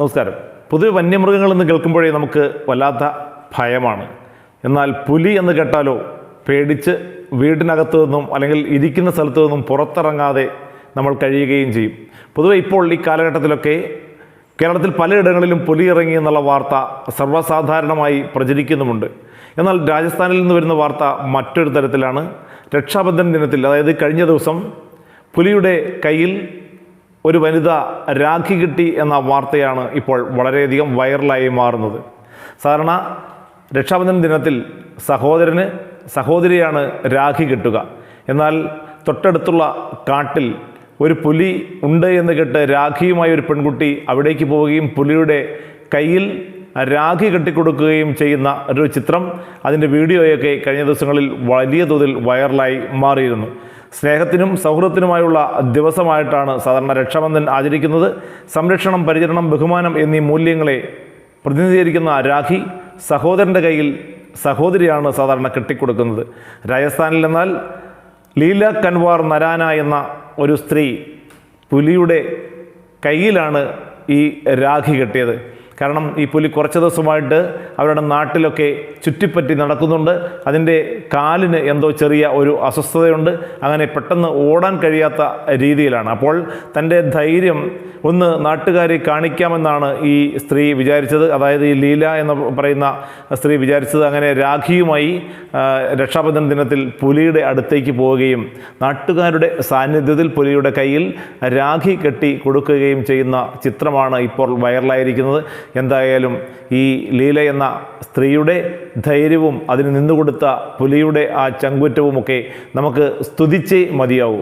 നമസ്കാരം. പൊതുവെ വന്യമൃഗങ്ങൾ എന്ന് കേൾക്കുമ്പോഴേ നമുക്ക് വല്ലാത്ത ഭയമാണ്. എന്നാൽ പുലി എന്ന് കേട്ടാലോ പേടിച്ച് വീടിനകത്തു നിന്നും അല്ലെങ്കിൽ ഇരിക്കുന്ന സ്ഥലത്തു നിന്നും പുറത്തിറങ്ങാതെ നമ്മൾ കഴിയുകയും ചെയ്യും. പൊതുവെ ഇപ്പോൾ ഈ കാലഘട്ടത്തിലൊക്കെ കേരളത്തിൽ പലയിടങ്ങളിലും പുലി ഇറങ്ങി എന്നുള്ള വാർത്ത സർവസാധാരണമായി പ്രചരിക്കുന്നുമുണ്ട്. എന്നാൽ രാജസ്ഥാനിൽ നിന്ന് വരുന്ന വാർത്ത മറ്റൊരു തരത്തിലാണ്. രക്ഷാബന്ധൻ ദിനത്തിൽ അതായത് കഴിഞ്ഞ ദിവസം പുലിയുടെ കയ്യിൽ ഒരു വനിത രാഖി കിട്ടി എന്ന വാർത്തയാണ് ഇപ്പോൾ വളരെയധികം വൈറലായി മാറുന്നത്. സാധാരണ രക്ഷാബന്ധൻ ദിനത്തിൽ സഹോദരന് സഹോദരിയാണ് രാഖി കിട്ടുക. എന്നാൽ തൊട്ടടുത്തുള്ള കാട്ടിൽ ഒരു പുലി ഉണ്ട് എന്ന് കേട്ട് രാഖിയുമായി ഒരു പെൺകുട്ടി അവിടേക്ക് പോവുകയും പുലിയുടെ കയ്യിൽ രാഖി കെട്ടിക്കൊടുക്കുകയും ചെയ്യുന്ന ഒരു ചിത്രം അതിന്റെ വീഡിയോയൊക്കെ കഴിഞ്ഞ ദിവസങ്ങളിൽ വലിയ തോതിൽ വൈറലായി മാറിയിരുന്നു. സ്നേഹത്തിനും സൗഹൃദത്തിനുമായുള്ള ദിവസമായിട്ടാണ് സാധാരണ രക്ഷാബന്ധൻ ആചരിക്കുന്നത്. സംരക്ഷണം പരിചരണം ബഹുമാനം എന്നീ മൂല്യങ്ങളെ പ്രതിനിധീകരിക്കുന്ന രാഖി സഹോദരന്റെ കയ്യിൽ സഹോദരിയാണ് സാധാരണ കെട്ടിക്കൊടുക്കുന്നത്. രാജസ്ഥാനിൽ എന്നാൽ ലീല കൻവാർ നരാന എന്ന ഒരു സ്ത്രീ പുലിയുടെ കയ്യിലാണ് ഈ രാഖി കെട്ടിയത്. കാരണം ഈ പുലി കുറച്ച് ദിവസമായിട്ട് അവരുടെ നാട്ടിലൊക്കെ ചുറ്റിപ്പറ്റി നടക്കുന്നുണ്ട്. അതിന്റെ കാലിന് എന്തോ ചെറിയ ഒരു അസ്വസ്ഥതയുണ്ട്. അങ്ങനെ പെട്ടെന്ന് ഓടാൻ കഴിയാത്ത രീതിയിലാണ്. അപ്പോൾ തന്റെ ധൈര്യം ഒന്ന് നാട്ടുകാരെ കാണിക്കാമെന്നാണ് ഈ സ്ത്രീ വിചാരിച്ചത്. അതായത് ഈ ലീല എന്ന് പറയുന്ന സ്ത്രീ വിചാരിച്ചത്. അങ്ങനെ രാഖിയുമായി രക്ഷാബന്ധൻ ദിനത്തിൽ പുലിയുടെ അടുത്തേക്ക് പോവുകയും നാട്ടുകാരുടെ സാന്നിധ്യത്തിൽ പുലിയുടെ കയ്യിൽ രാഖി കെട്ടി കൊടുക്കുകയും ചെയ്യുന്ന ചിത്രമാണ് ഇപ്പോൾ വൈറലായിരിക്കുന്നത്. എന്തായാലും ഈ ലീല എന്ന സ്ത്രീയുടെ ധൈര്യവും അതിന് നിന്നുകൊടുത്ത പുലിയുടെ ആ ചങ്കുറ്റവുമൊക്കെ നമുക്ക് സ്തുതിച്ചേ മതിയാവൂ.